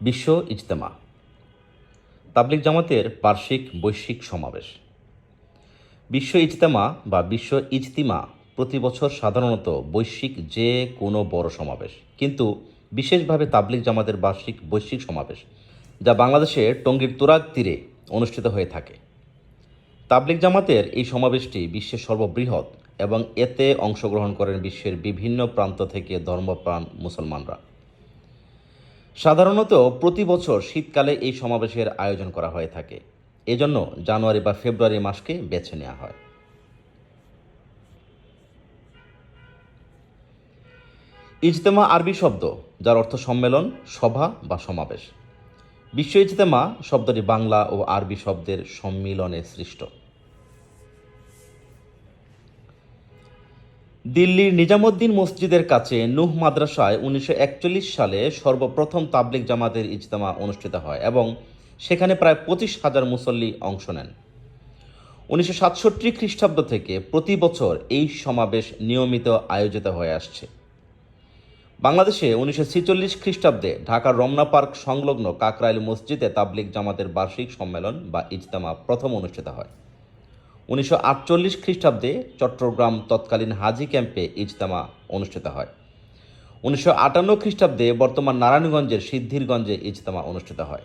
বিশ্ব ইজতেমা। তাবলিক জামাতের বার্ষিক বৈশ্বিক সমাবেশ। বিশ্ব ইজতেমা বা বিশ্ব ইজতিমা প্রতি বছর সাধারণত বৈশ্বিক যে কোনো বড় সমাবেশ। কিন্তু বিশেষভাবে তাবলিক জামাতের বার্ষিক বৈশ্বিক সমাবেশ, যা বাংলাদেশে টঙ্গীর তুরাগ তীরে অনুষ্ঠিত হয়ে থাকে। তাবলিক জামাতের এই সমাবেশটি বিশ্বের সর্ববৃহৎ এবং এতে অংশগ্রহণ করেন বিশ্বের বিভিন্ন প্রান্ত থেকে ধর্মপ্রাণ মুসলমানরা। সাধারণত প্রতি বছর শীতকালে এই সমাবেশের আয়োজন করা হয়ে থাকে। এজন্য জানুয়ারি বা ফেব্রুয়ারি মাসকে বেছে নেওয়া হয়। ইজতেমা আরবি শব্দ, যার অর্থ সম্মেলন, সভা বা সমাবেশ। বিশ্ব ইজতেমা শব্দটি বাংলা ও আরবি শব্দের সম্মিলনে সৃষ্ট। দিল্লির নিজামুদ্দিন মসজিদের কাছে নুহ মাদ্রাসায় উনিশশো একচল্লিশ সালে সর্বপ্রথম তাবলিক জামাতের ইজতেমা অনুষ্ঠিত হয় এবং সেখানে প্রায় পঁচিশ হাজার মুসল্লি অংশ নেন। উনিশশো সাতষট্টি খ্রিস্টাব্দ থেকে প্রতি বছর এই সমাবেশ নিয়মিত আয়োজিত হয়ে আসছে। বাংলাদেশে উনিশশো ছিচল্লিশ খ্রিস্টাব্দে ঢাকার রমনা পার্ক সংলগ্ন কাকরাইল মসজিদে তাবলিক জামাতের বার্ষিক সম্মেলন বা ইজতেমা প্রথম অনুষ্ঠিত হয়। উনিশশো আটচল্লিশ খ্রিস্টাব্দে চট্টগ্রাম তৎকালীন হাজি ক্যাম্পে ইজতেমা অনুষ্ঠিত হয়। উনিশশো আটান্ন খ্রিস্টাব্দে বর্তমান নারায়ণগঞ্জের সিদ্ধিরগঞ্জে ইজতেমা অনুষ্ঠিত হয়।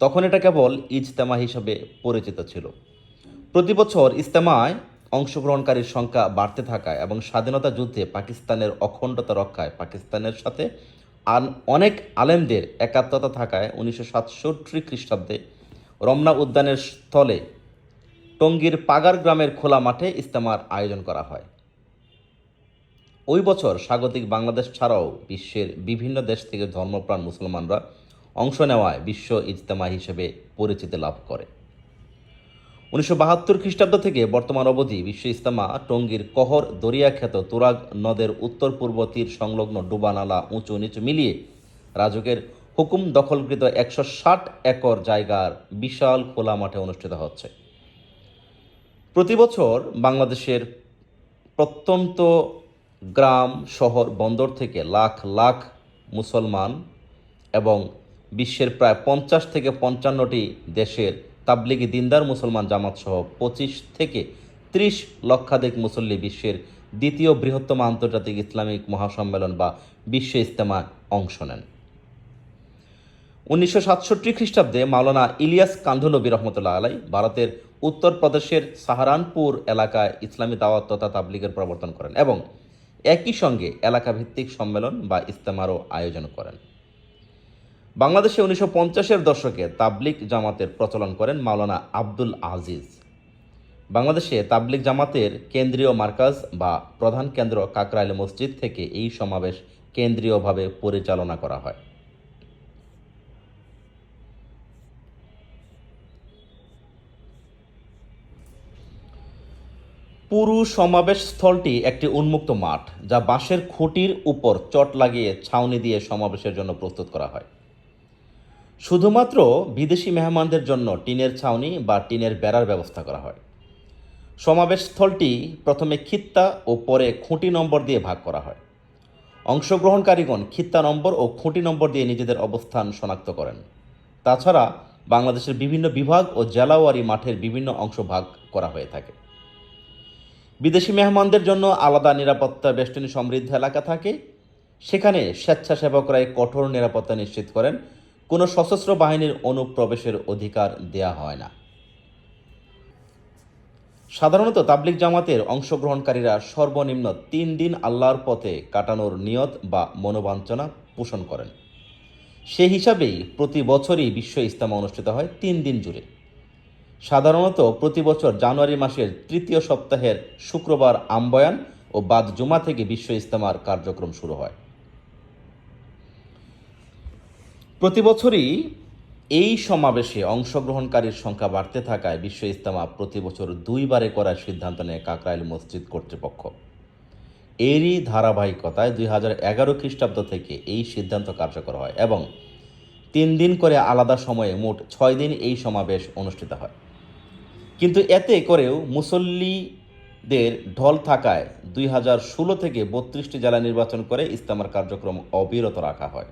তখন এটা কেবল ইজতেমা হিসাবে পরিচিত ছিল। প্রতি বছর ইজতেমায় অংশগ্রহণকারীর সংখ্যা বাড়তে থাকায় এবং স্বাধীনতা যুদ্ধে পাকিস্তানের অখণ্ডতা রক্ষায় পাকিস্তানের সাথে অনেক আলেমদের একাত্মতা থাকায় উনিশশো সাতষট্টি খ্রিস্টাব্দে রমনা উদ্যানের স্থলে টঙ্গীর পাগার গ্রামের খোলা মাঠে ইজতেমার আয়োজন করা হয়। ওই বছর স্বাগতিক বাংলাদেশ ছাড়াও বিশ্বের বিভিন্ন দেশ থেকে ধর্মপ্রাণ মুসলমানরা অংশ নেওয়ায় বিশ্ব ইজতেমা হিসেবে পরিচিতি লাভ করে। উনিশশো বাহাত্তর খ্রিস্টাব্দ থেকে বর্তমান অবধি বিশ্ব ইজতেমা টঙ্গীর কহর, দরিয়াখ্যাত তুরাগ নদের উত্তর পূর্ব তীর সংলগ্ন ডুবানালা উঁচু নিচু মিলিয়ে রাজকের হুকুম দখলকৃত একশো ষাট একর জায়গার বিশাল খোলা মাঠে অনুষ্ঠিত হচ্ছে। প্রতি বছর বাংলাদেশের প্রত্যন্ত গ্রাম, শহর, বন্দর থেকে লাখ লাখ মুসলমান এবং বিশ্বের প্রায় পঞ্চাশ থেকে পঞ্চান্নটি দেশের তাবলিগি দিনদার মুসলমান জামাত সহ পঁচিশ থেকে ত্রিশ লক্ষাধিক মুসল্লি বিশ্বের দ্বিতীয় বৃহত্তম আন্তর্জাতিক ইসলামিক মহাসম্মেলন বা বিশ্ব ইজতেমায় অংশ নেন। উনিশশো সাতষট্টি খ্রিস্টাব্দে মাওলানা ইলিয়াস কান্ধলবী রহমতুল্লাহ আলাই ভারতের উত্তরপ্রদেশের সাহারানপুর এলাকায় ইসলামী দাওয়াত তথা তাবলিগের প্রবর্তন করেন এবং একই সঙ্গে এলাকাভিত্তিক সম্মেলন বা ইস্তেমারও আয়োজন করেন। বাংলাদেশে উনিশশো পঞ্চাশের দশকে তাবলিক জামাতের প্রচলন করেন মাওলানা আব্দুল আজিজ। বাংলাদেশে তাবলিক জামাতের কেন্দ্রীয় মার্কাজ বা প্রধান কেন্দ্র কাকরাইল মসজিদ থেকে এই সমাবেশ কেন্দ্রীয়ভাবে পরিচালনা করা হয়। পুরো সমাবেশ স্থলটি একটি উন্মুক্ত মাঠ, যা বাঁশের খুঁটির উপর চট লাগিয়ে ছাউনি দিয়ে সমাবেশের জন্য প্রস্তুত করা হয়। শুধুমাত্র বিদেশি মেহমানদের জন্য টিনের ছাউনি বা টিনের বেড়ার ব্যবস্থা করা হয়। সমাবেশ স্থলটি প্রথমে খিত্তা ও পরে খুঁটি নম্বর দিয়ে ভাগ করা হয়। অংশগ্রহণকারীগণ খিত্তা নম্বর ও খুঁটি নম্বর দিয়ে নিজেদের অবস্থান শনাক্ত করেন। তাছাড়া বাংলাদেশের বিভিন্ন বিভাগ ও জেলাওয়ারি মাঠের বিভিন্ন অংশ ভাগ করা হয়ে থাকে। বিদেশি মেহমানদের জন্য আলাদা নিরাপত্তা বেষ্টনী সমৃদ্ধ এলাকা থাকে। সেখানে স্বেচ্ছাসেবকরাই কঠোর নিরাপত্তা নিশ্চিত করেন। কোনো সশস্ত্র বাহিনীর অনুপ্রবেশের অধিকার দেয়া হয় না। সাধারণত তাবলিক জামাতের অংশগ্রহণকারীরা সর্বনিম্ন তিন দিন আল্লাহর পথে কাটানোর নিয়ত বা মনোবাঞ্ছনা পোষণ করেন। সে হিসাবেই প্রতি বছরই বিশ্ব ইস্তেমা অনুষ্ঠিত হয় তিন দিন জুড়ে। সাধারণত প্রতি বছর জানুয়ারি মাসের তৃতীয় সপ্তাহের শুক্রবার আমবয়ান ও বাদ জুমা থেকে বিশ্ব ইস্তেমার কার্যক্রম শুরু হয়। প্রতি বছরই এই সমাবেশে অংশগ্রহণকারীর সংখ্যা বাড়তে থাকায় বিশ্ব ইস্তেমা প্রতি বছর দুইবারে করার সিদ্ধান্ত নেয় কাকরাইল মসজিদ কর্তৃপক্ষ। এরই ধারাবাহিকতায় দুই হাজার এগারো খ্রিস্টাব্দ থেকে এই সিদ্ধান্ত কার্যকর হয় এবং তিন দিন করে আলাদা সময়ে মোট ছয় দিন এই সমাবেশ অনুষ্ঠিত হয়। কিন্তু এতে করেও মুসল্লিদের ঢল থাকায় দুই হাজার ষোলো থেকে বত্রিশটি জেলা নির্বাচন করে ইস্তেমার কার্যক্রম অবিরত রাখা হয়।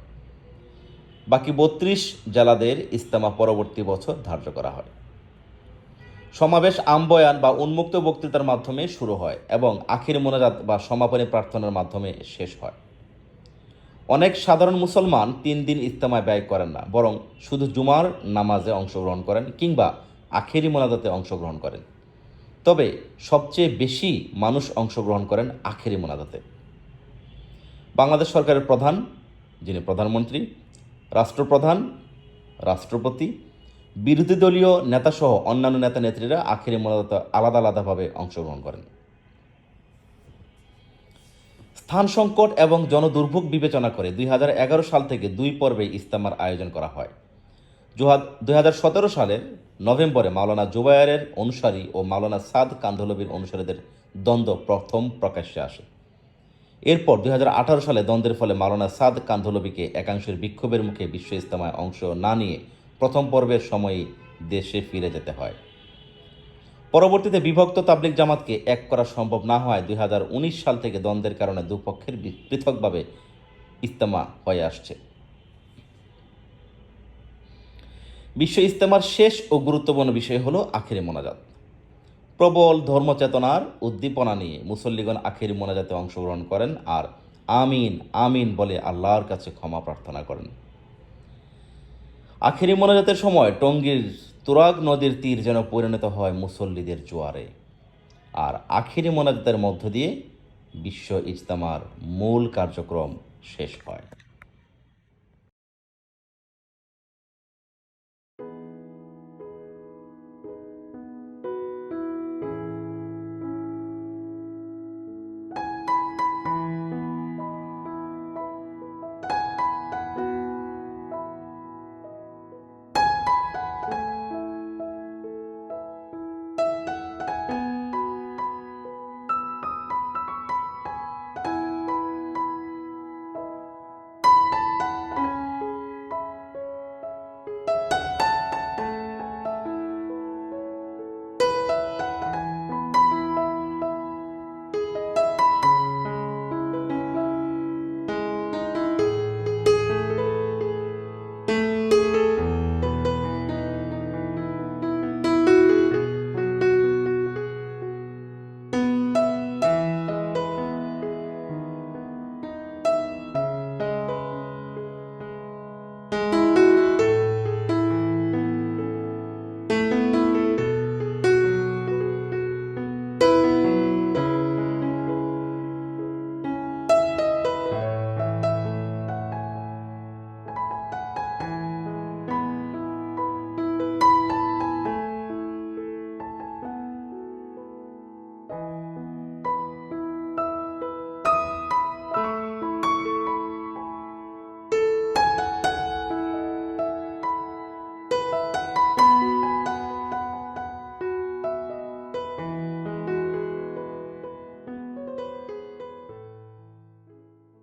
বাকি বত্রিশ জেলাদের ইস্তেমা পরবর্তী বছর ধার্য করা হয়। সমাবেশ আমবয়ান বা উন্মুক্ত বক্তৃতার মাধ্যমে শুরু হয় এবং আখির মোনাজাত বা সমাপনী প্রার্থনার মাধ্যমে শেষ হয়। অনেক সাধারণ মুসলমান তিন দিন ইস্তেমায় ব্যয় করেন না, বরং শুধু জুমার নামাজে অংশগ্রহণ করেন কিংবা আখেরি মোনাজাতে অংশগ্রহণ করেন। তবে সবচেয়ে বেশি মানুষ অংশগ্রহণ করেন আখেরি মোনাজাতে। বাংলাদেশ সরকারের প্রধান, যিনি প্রধানমন্ত্রী, রাষ্ট্রপ্রধান, রাষ্ট্রপতি, বিরোধী দলীয় নেতাসহ অন্যান্য নেতা নেত্রীরা আখেরি মোনাজাতে আলাদা আলাদাভাবে অংশগ্রহণ করেন। স্থান সংকট এবং জনদুর্ভোগ বিবেচনা করে দুই হাজার এগারো সাল থেকে দুই পর্বে ইস্তেমার আয়োজন করা হয়। দুই হাজার সতেরো সালের নভেম্বরে মাওলানা জুবায়ারের অনুসারী ও মাওলানা সাদ কান্ধলবির অনুসারীদের দ্বন্দ্ব প্রথম প্রকাশ্যে আসে। এরপর দুই হাজার আঠারো সালে দ্বন্দ্বের ফলে মাওলানা সাদ কান্ধলবিকে একাংশের বিক্ষোভের মুখে বিশ্ব ইস্তেমায় অংশ না নিয়ে প্রথম পর্বের সময়ই দেশে ফিরে যেতে হয়। পরবর্তীতে বিভক্ত তাবলিক জামাতকে এক করা সম্ভব না হওয়ায় দুই হাজার উনিশ সাল থেকে দ্বন্দ্বের কারণে দুপক্ষের পৃথকভাবে ইস্তেমা হয়ে আসছে। বিশ্ব ইস্তেমার শেষ ও গুরুত্বপূর্ণ বিষয় হলো আখেরি মোনাজাত। প্রবল ধর্মচেতনার উদ্দীপনা নিয়ে মুসল্লিগণ আখেরি মোনাজাতে অংশগ্রহণ করেন আর আমিন আমিন বলে আল্লাহর কাছে ক্ষমা প্রার্থনা করেন। আখেরি মোনাজাতের সময় টঙ্গীর তুরাগ নদীর তীর যেন পরিণত হয় মুসল্লিদের জোয়ারে। আর আখেরি মোনাজাতের মধ্য দিয়ে বিশ্ব ইজতামার মূল কার্যক্রম শেষ হয়।